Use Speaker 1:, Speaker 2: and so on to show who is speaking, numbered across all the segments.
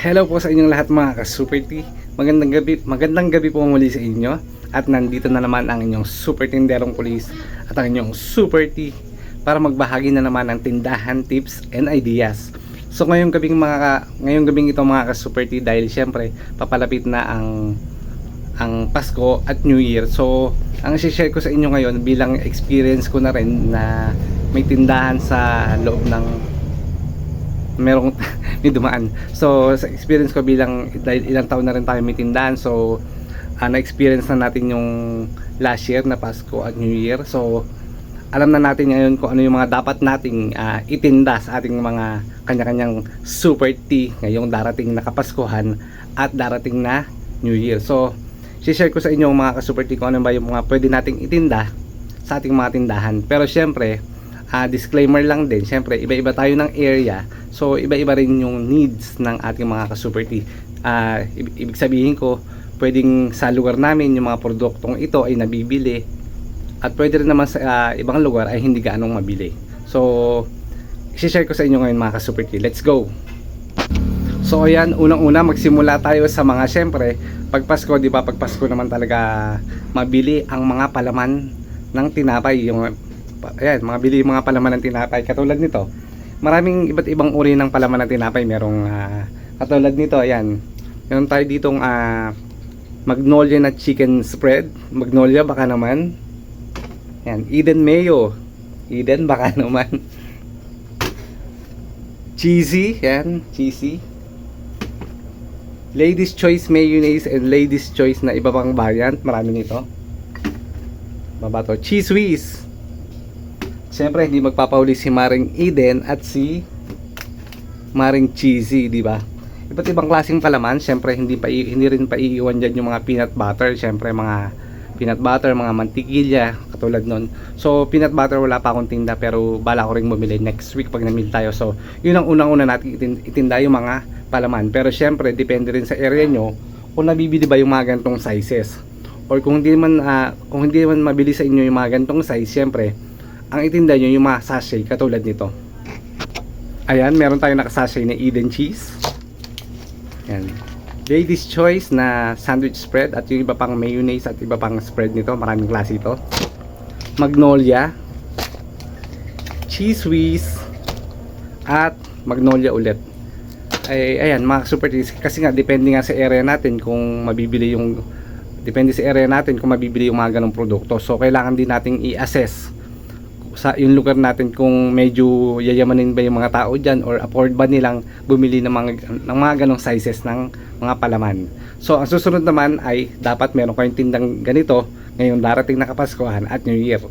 Speaker 1: Hello po sa inyong lahat mga ka-Super T. Magandang gabi, magandang gabi po muli sa inyo. At nandito na naman ang inyong Super Tinderong Police at ang inyong Super T para magbahagi na naman ng tindahan, tips, and ideas. So ngayong gabing mga ka- ngayong gabing ito mga ka-Super T dahil syempre papalapit na ang ang Pasko at New Year. So, ang share ko sa inyo ngayon bilang experience ko na rin na may tindahan sa loob ng merong may dumaan. So, sa experience ko bilang dahil ilang taon na rin tayo may tindahan. So, ah, na-experience na natin yung last year na Pasko at New Year. So, alam na natin ngayon kung ano yung mga dapat nating ah, itinda sa ating mga kanya-kanyang super tea ngayong darating na Kapaskuhan at darating na New Year. So, share ko sa inyo mga ka-super tea kung ano ba yung mga pwede nating itinda sa ating mga tindahan. Pero syempre, ah, disclaimer lang din, syempre, iba-iba tayo ng area. So, iba-iba rin yung needs ng ating mga ka-super ib- ibig sabihin ko, pwedeng sa lugar namin yung mga produktong ito ay nabibili at pwede rin naman sa ah, ibang lugar ay hindi gaanong mabili. So, i-share ko sa inyo ngayon mga ka-super. Let's go! So ayan, unang-una magsimula tayo sa mga syempre, pag Pasko, 'di ba? Pag Pasko naman talaga mabili ang mga palaman ng tinapay, yung ayan, mga bili mga palaman ng tinapay katulad nito. Maraming iba't ibang uri ng palaman ng tinapay, merong ah, katulad nito, ayan. Meron tayo ditong ah, Magnolia na chicken spread, Magnolia baka naman. Ayan, Eden Mayo. Eden baka naman. Cheesy, yan, cheesy. Ladies Choice Mayonnaise and Ladies Choice na iba pang variant. Marami nito. Baba to. Cheese Whiz. Siyempre, hindi magpapahuli si Maring Eden at si Maring Cheesy, di ba? Iba't ibang klaseng palaman. Siyempre, hindi, pa, hindi rin paiiwan dyan yung mga peanut butter. Siyempre, mga peanut butter, mga mantikilya, katulad nun. So, peanut butter wala pa akong tinda pero bala ko rin bumili next week pag namili tayo. So, yun ang unang-una natin itin- itinda yung mga palaman. Pero syempre, depende rin sa area nyo kung nabibili ba yung mga gantong sizes. Or kung hindi man, ah, kung hindi man mabili sa inyo yung mga gantong size, syempre, ang itinda nyo yung mga sachet katulad nito. Ayan, meron tayong nakasachet na Eden cheese. Ayan. Ladies choice na sandwich spread at yung iba pang mayonnaise at iba pang spread nito. Maraming klase ito. Magnolia. Cheese whiz. At magnolia ulit. Ay, ayan, mga super cheese. Kasi nga, depende nga sa area natin kung mabibili yung depende sa area natin kung mabibili yung mga ganong produkto. So, kailangan din nating i-assess sa yung lugar natin kung medyo yayamanin ba yung mga tao diyan or afford ba nilang bumili ng mga ng mga ganong sizes ng mga palaman. So ang susunod naman ay dapat meron kayong tindang ganito ngayong darating na Kapaskuhan at New Year.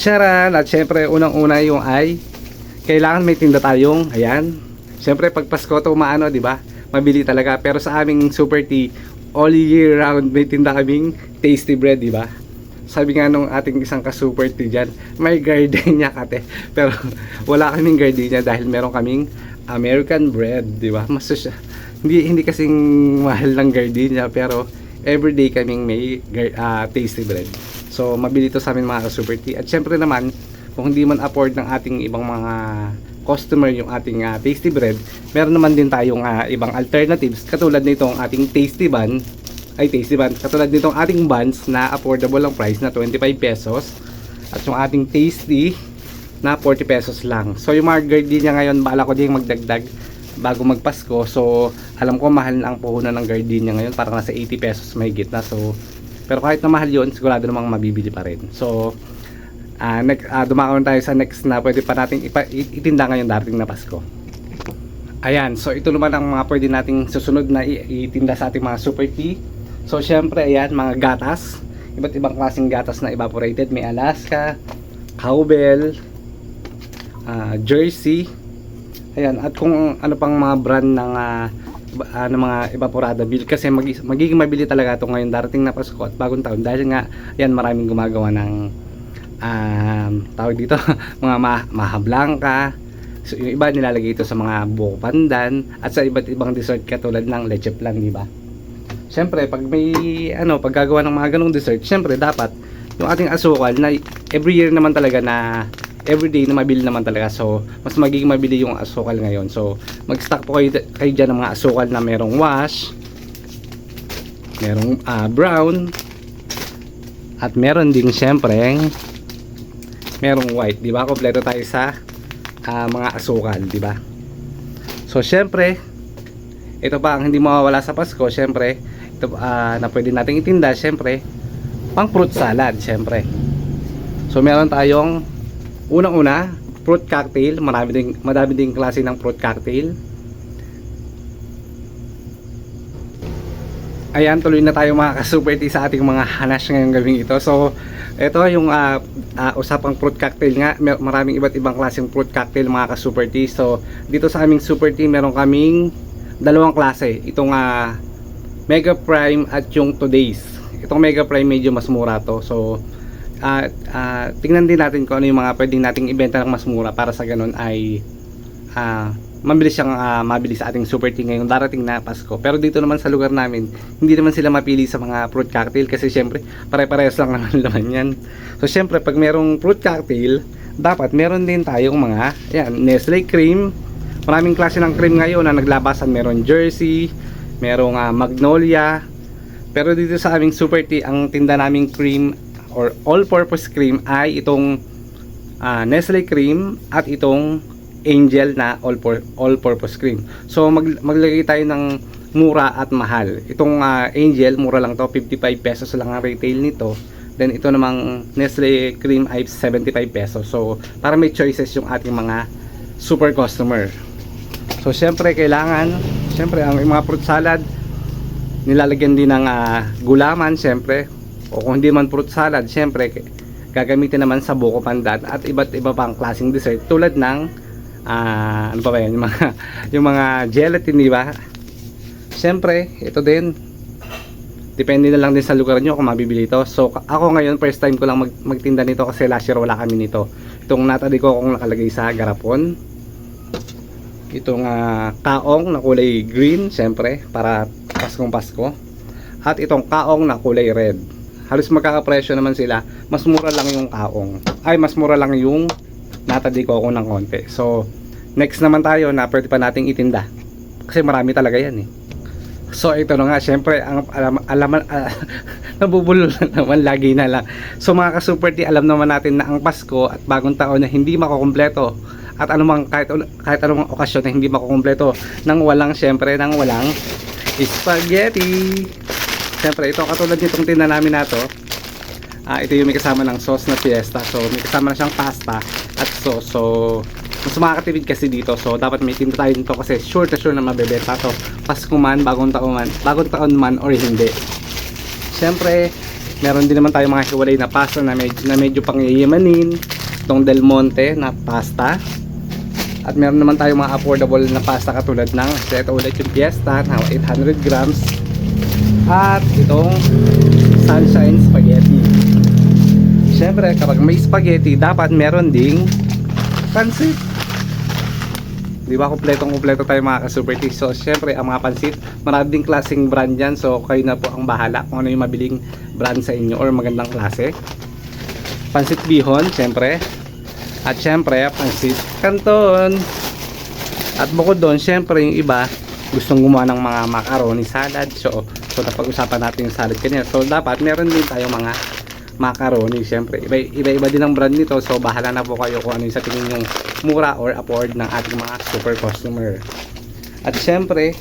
Speaker 1: Charan! At syempre unang-una yung ay kailangan may tinda tayong ayan. Syempre pag Pasko to maano, di ba? Mabili talaga. Pero sa aming Super Tea, all year round may tinda kaming tasty bread, di ba? Sabi nga nung ating isang ka-super dyan, may gardenia kate. Pero wala kaming gardenia dahil meron kaming American bread, di ba? Mas susya- hindi hindi kasing mahal ng gardenia pero everyday kaming may ah, tasty bread. So mabili to sa amin mga ka-super. At syempre naman, kung hindi man afford ng ating ibang mga customer yung ating ah, tasty bread, meron naman din tayong ah, ibang alternatives katulad nitong ating tasty bun ay tasty bun. Katulad nitong ating buns na affordable ang price na 25 pesos. At yung ating tasty na 40 pesos lang. So yung mga gardenia ngayon, bala ko din magdagdag bago magpasko. So alam ko mahal na ang puhunan ng gardenia ngayon. Parang nasa 80 pesos may na. So pero kahit na mahal yun, sigurado namang mabibili pa rin. So uh, next, uh, dumakaroon tayo sa next na pwede pa nating itinda ngayon darating na Pasko. Ayan, so ito naman ang mga pwede nating susunod na itinda sa ating mga super tea. So syempre ayan, mga gatas. Iba't ibang klaseng gatas na evaporated. May Alaska, Cowbell, ah, Jersey. Ayan, at kung ano pang mga brand ng iba- ah, ng mga evaporada bill kasi mag magiging mabili talaga ito ngayon darating na Pasko at bagong taon dahil nga ayan maraming gumagawa ng um, tawag dito mga ma maha blanca so yung iba nilalagay ito sa mga buko pandan at sa iba't ibang dessert katulad ng leche flan di ba Siyempre, pag may ano, pag gagawa ng mga ganong dessert, siyempre dapat yung ating asukal na every year naman talaga na everyday na mabili naman talaga. So, mas magiging mabili yung asukal ngayon. So, mag-stock po kayo, kayo dyan ng mga asukal na merong wash, merong ah, brown, at meron ding syempre merong white, di ba? Kompleto tayo sa ah, mga asukal, di ba? So, syempre, ito pa ang hindi mawawala sa Pasko, syempre, ah, na pwede nating itinda, syempre, pang fruit salad, syempre. So, meron tayong unang-una, fruit cocktail, marami ding madami ding klase ng fruit cocktail. Ayan, tuloy na tayo mga ka-super tea sa ating mga hanas ngayong gabing ito. So, ito yung ah, ah, usapang fruit cocktail nga. Mer- Maraming iba't ibang klaseng fruit cocktail mga ka-super tea. So, dito sa aming super meron kaming dalawang klase. Itong ah, Mega Prime at yung Today's. Itong Mega Prime medyo mas mura to. So, ah ah, tingnan din natin kung ano yung mga pwedeng nating ibenta ng mas mura para sa ganun ay ah mabilis siyang ah, mabili sa ating super tea ngayong darating na Pasko. Pero dito naman sa lugar namin, hindi naman sila mapili sa mga fruit cocktail kasi syempre pare-parehas lang naman laman yan. So syempre pag merong fruit cocktail, dapat meron din tayong mga yan, Nestle cream. Maraming klase ng cream ngayon na naglabasan. Meron Jersey, merong ah, Magnolia. Pero dito sa aming super tea, ang tinda naming cream or all-purpose cream ay itong ah, Nestle cream at itong Angel na all pur- all-purpose cream. So mag maglagay tayo ng mura at mahal. Itong ah, Angel, mura lang to, 55 pesos lang ang retail nito. Then ito namang Nestle cream ay 75 pesos. So para may choices yung ating mga super customer. So syempre kailangan, syempre ang mga fruit salad nilalagyan din ng ah, gulaman syempre. O kung hindi man fruit salad, syempre k- gagamitin naman sa buko pandan at iba't iba pang klaseng dessert tulad ng ah, ano pa ba yan, yung mga, yung mga gelatin, di ba? Siyempre, ito din. Depende na lang din sa lugar nyo kung mabibili ito. So, ako ngayon, first time ko lang mag, magtinda nito kasi last year wala kami nito. Itong natali ko kung nakalagay sa garapon. Itong ah, kaong na kulay green, siyempre, para Paskong Pasko. At itong kaong na kulay red. Halos magkakapresyo naman sila. Mas mura lang yung kaong. Ay, mas mura lang yung natadi ko ako ng konti. So, next naman tayo na pwede pa nating itinda. Kasi marami talaga yan eh. So, ito na nga, syempre, ang alam, alaman, ah, nabubulol na naman, lagi na lang. So, mga ka-super tea, alam naman natin na ang Pasko at bagong taon na hindi makukumpleto at anumang kahit kahit anumang okasyon na hindi makukumpleto nang walang syempre nang walang spaghetti. Syempre ito katulad nitong tinda namin na to. Ah, ito yung may kasama ng sauce na fiesta. So may kasama na siyang pasta at sauce. So mas makakatipid kasi dito. So dapat may tinda tayo nito kasi sure na sure na mabebenta to. Pasko man, bagong taon man, bagong taon man or hindi. Syempre, meron din naman tayo mga hiwalay na pasta na medyo, na medyo pangyayamanin. Itong Del Monte na pasta. At meron naman tayo mga affordable na pasta katulad ng ito ulit yung Fiesta na 800 grams. At itong Sunshine Spaghetti. Siyempre, kapag may spaghetti, dapat meron ding pansit. Di ba, kompletong kompleto tayo mga ka-super. So, syempre, ang mga pansit, marami ding klaseng brand yan. So, kayo na po ang bahala kung ano yung mabiling brand sa inyo or magandang klase. Pansit bihon, syempre. At syempre, pansit canton. At bukod doon, syempre, yung iba, gustong gumawa ng mga macaroni salad. So, so napag-usapan natin yung salad kanina. So, dapat meron din tayo mga macaroni. Syempre, iba, iba-iba din ang brand nito. So, bahala na po kayo kung ano yung sa tingin yung mura or afford ng ating mga super customer. At syempre,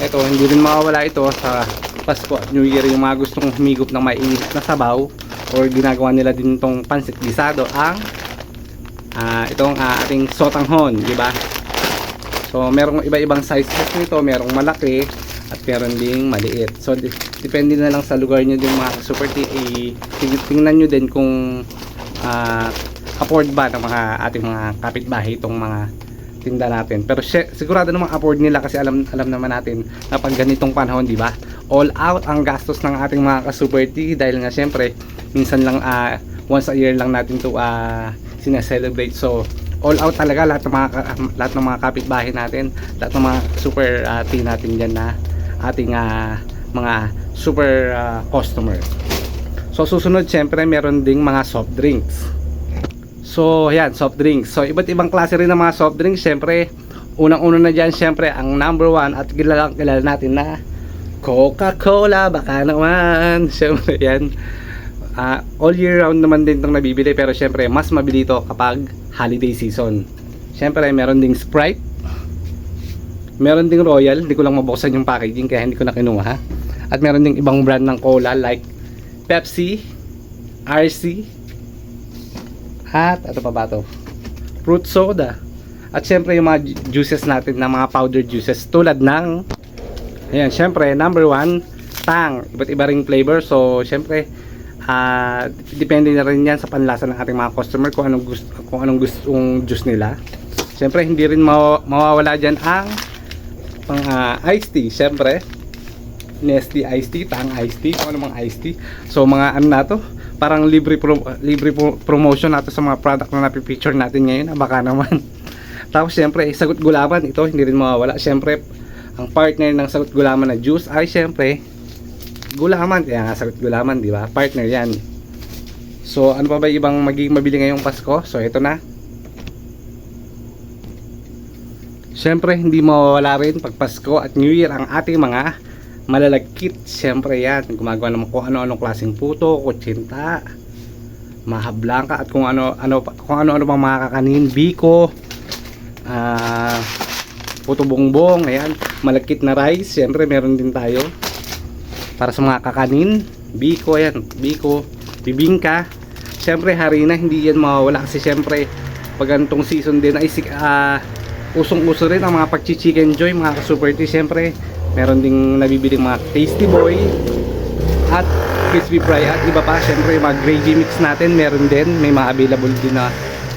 Speaker 1: ito, hindi rin mawawala ito sa Pasko at New Year yung mga gustong humigop ng mainit na sabaw or ginagawa nila din itong pansit gisado ang ah, itong ah, ating sotanghon, di ba? So, merong iba-ibang sizes nito, merong malaki at meron ding maliit. So, depende na lang sa lugar nyo din mga super tea. Ting- tingnan nyo din kung ah, afford ba ng mga ating mga kapitbahay itong mga tinda natin. Pero sigurado namang afford nila kasi alam alam naman natin na pag ganitong panahon, di ba? All out ang gastos ng ating mga ka-super tea dahil nga syempre minsan lang ah, once a year lang natin to ah, sineselebrate. So all out talaga lahat ng mga lahat ng mga kapitbahay natin, lahat ng mga super ah, tea natin diyan na ating ah, mga super ah, customer. So susunod syempre meron ding mga soft drinks. So, ayan, soft drinks. So, iba't ibang klase rin ng mga soft drinks. Siyempre, unang-una na dyan, siyempre, ang number one at kilala, kilala natin na Coca-Cola. Baka naman. Siyempre, yan. Ah, all year round naman din itong nabibili. Pero, siyempre, mas mabili ito kapag holiday season. Siyempre, meron ding Sprite. Meron ding Royal. Hindi ko lang mabuksan yung packaging kaya hindi ko na kinuha. At meron ding ibang brand ng cola like Pepsi, RC, at ano pa ba to? Fruit soda. At syempre yung mga ju- juices natin na mga powder juices tulad ng Ayan, syempre number one, tang. Iba't iba ring flavor. So, syempre ah depende na rin yan sa panlasa ng ating mga customer kung anong gusto kung anong gustong juice nila. Syempre hindi rin mawa- mawawala diyan ang pang ah, iced tea, syempre. Nestle iced tea, tang iced tea, kung ano mga iced tea. So mga ano na to, parang libre pro, libre pro- promotion natin sa mga product na napipicture natin ngayon, ah, baka naman. Tapos syempre, eh, sagot gulaman, ito hindi rin mawawala. Syempre, ang partner ng sagot gulaman na juice ay syempre gulaman. Kaya nga sagot gulaman, di ba? Partner yan. So, ano pa ba ibang magiging mabili ngayong Pasko? So, ito na. Siyempre, hindi mawawala rin pag Pasko at New Year ang ating mga malalagkit. Siyempre yan, gumagawa naman kung ano-anong klaseng puto, kutsinta, mahablangka at kung ano ano pa- kung ano-ano pang mga kakanin, biko, ah puto bongbong, ayan, malagkit na rice, siyempre meron din tayo para sa mga kakanin, biko yan, biko, bibingka. Siyempre harina hindi yan mawawala kasi siyempre pag ganitong season din ay ah, usong-uso rin ang mga pagchi-chicken joy, mga ka-super tea. Siyempre meron ding nabibiling mga tasty boy at crispy fry at iba pa siyempre yung mga gravy mix natin meron din may mga available din na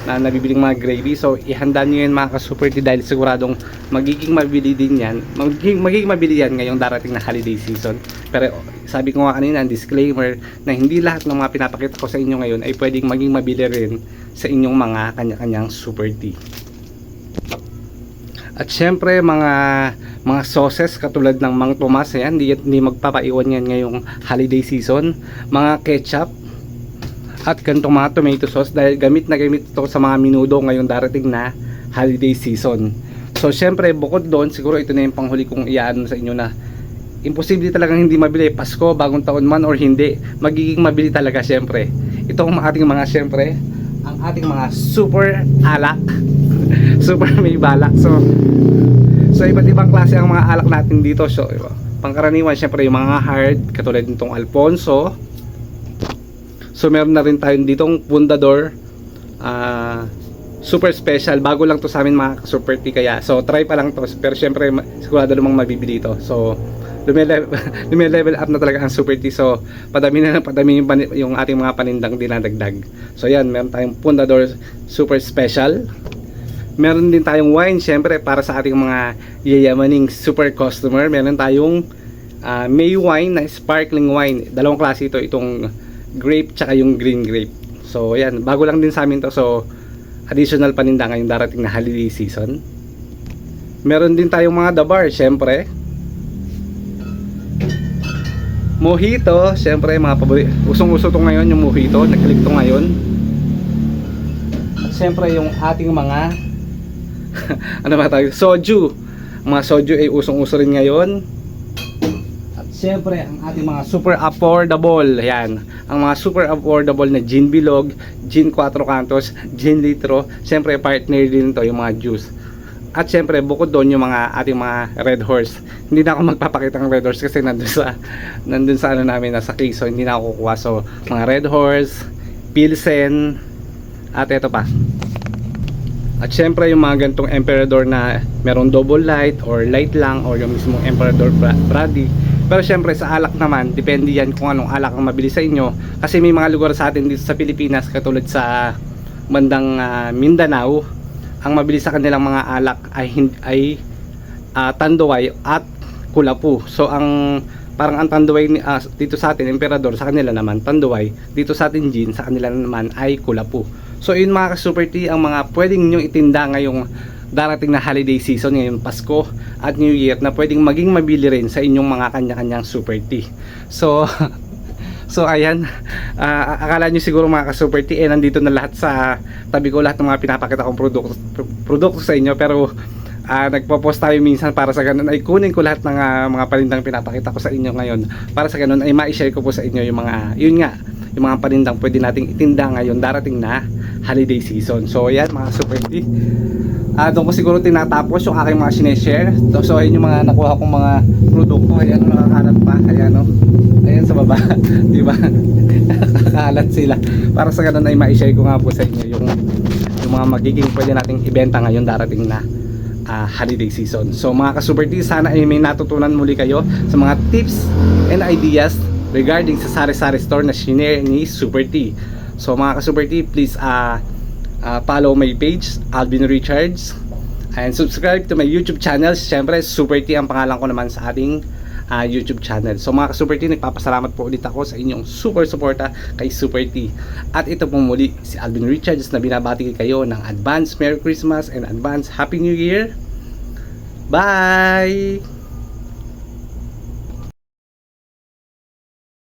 Speaker 1: na nabibiling mga gravy. So ihanda nyo yan mga ka-super tea dahil siguradong magiging mabili din yan. Magiging, magiging mabili yan ngayong darating na holiday season. Pero sabi ko nga kanina disclaimer na hindi lahat ng mga pinapakita ko sa inyo ngayon ay pwedeng maging mabili rin sa inyong mga kanya-kanyang super tea. At syempre mga mga sauces katulad ng Mang Tomas yan, hindi, hindi magpapaiwan yan ngayong holiday season. Mga ketchup at ganitong mga tomato sauce dahil gamit na gamit ito sa mga minudo ngayong darating na holiday season. So syempre bukod doon, siguro ito na yung panghuli kong iaan sa inyo na imposible talagang hindi mabili. Pasko, bagong taon man or hindi magiging mabili talaga syempre. Ito ang ating mga syempre ang ating mga super alak. Super may balak. So so iba't ibang klase ang mga alak natin dito. So pangkaraniwan syempre yung mga hard katulad nitong Alfonso so meron na rin tayo ditong Pundador ah super special. Bago lang to sa amin mga super tea kaya. So try pa lang to. Pero syempre sigurado namang mabibili to. So lumilevel, lumilevel up na talaga ang super tea so padami na ng padami yung, yung ating mga panindang dinadagdag. So yan meron tayong Pundador super special. Meron din tayong wine syempre para sa ating mga yayamaning super customer. Meron tayong ah, May wine na sparkling wine. Dalawang klase ito itong grape tsaka yung green grape. So yan. Bago lang din sa amin to. So additional paninda ngayong darating na holiday season. Meron din tayong mga dabar syempre. Mojito syempre mga pabori usong-uso to ngayon yung mojito. Nagkalik to ngayon. At syempre yung ating mga ano ba tawag? Soju. Mga soju ay usong-uso rin ngayon at syempre ang ating mga super affordable yan ang mga super affordable na gin bilog gin 4 cantos gin litro syempre partner din to yung mga juice. At syempre bukod doon yung mga ating mga red horse. Hindi na ako magpapakita ng red horse kasi nandun sa nandun sa ano namin nasa case. So hindi na ako kukuha. So mga red horse pilsen at eto pa. At syempre yung mga gantong emperador na merong double light or light lang or yung mismong emperador bra- brandy pero syempre sa alak naman depende yan kung anong alak ang mabili sa inyo. Kasi may mga lugar sa atin dito sa Pilipinas katulad sa bandang ah, Mindanao ang mabili sa kanilang mga alak ay ay ah, tanduay at kulapu. So ang parang ang tanduay ni- ah, dito sa atin emperador sa kanila naman tanduay. Dito sa atin gin sa kanila naman ay kulapu. So yun mga ka-super tea ang mga pwedeng nyo itinda ngayong darating na holiday season ngayong Pasko at New Year na pwedeng maging mabili rin sa inyong mga kanya-kanyang super tea. So So ayan, Ah, akala nyo siguro mga ka-Super T, eh nandito na lahat sa tabi ko lahat ng mga pinapakita kong produkto, produkto sa inyo. Pero ah, nagpo-post tayo minsan para sa ganun. Ay kunin ko lahat ng ah, mga palindang pinapakita ko sa inyo ngayon para sa ganun ay ma-share ko po sa inyo yung mga, yun nga, yung mga palindang pwede nating itinda ngayon darating na holiday season. So ayan mga Super T, Ah, doon ko siguro tinatapos yung aking mga sineshare. So, so ayun yung mga nakuha kong mga produkto. Ayan, nakakalat pa. Ayan, no? Ayan sa baba. Di ba? Nakakalat sila. Para sa ganun ay ma-share ko nga po sa inyo yung, yung mga magiging pwede nating ibenta ngayon darating na ah, holiday season. So mga ka-Super T, sana ay may natutunan muli kayo sa mga tips and ideas regarding sa sari-sari store na shinare ni Super T. So mga ka-Super T, please ah uh, follow my page, Alvin Richards. And subscribe to my YouTube channel. Siyempre, Super T ang pangalan ko naman sa ating ah, YouTube channel. So mga ka-Super T, nagpapasalamat po ulit ako sa inyong super suporta kay Super T. At ito po muli si Alvin Richards na binabati kayo ng advance Merry Christmas and advance Happy New Year. Bye!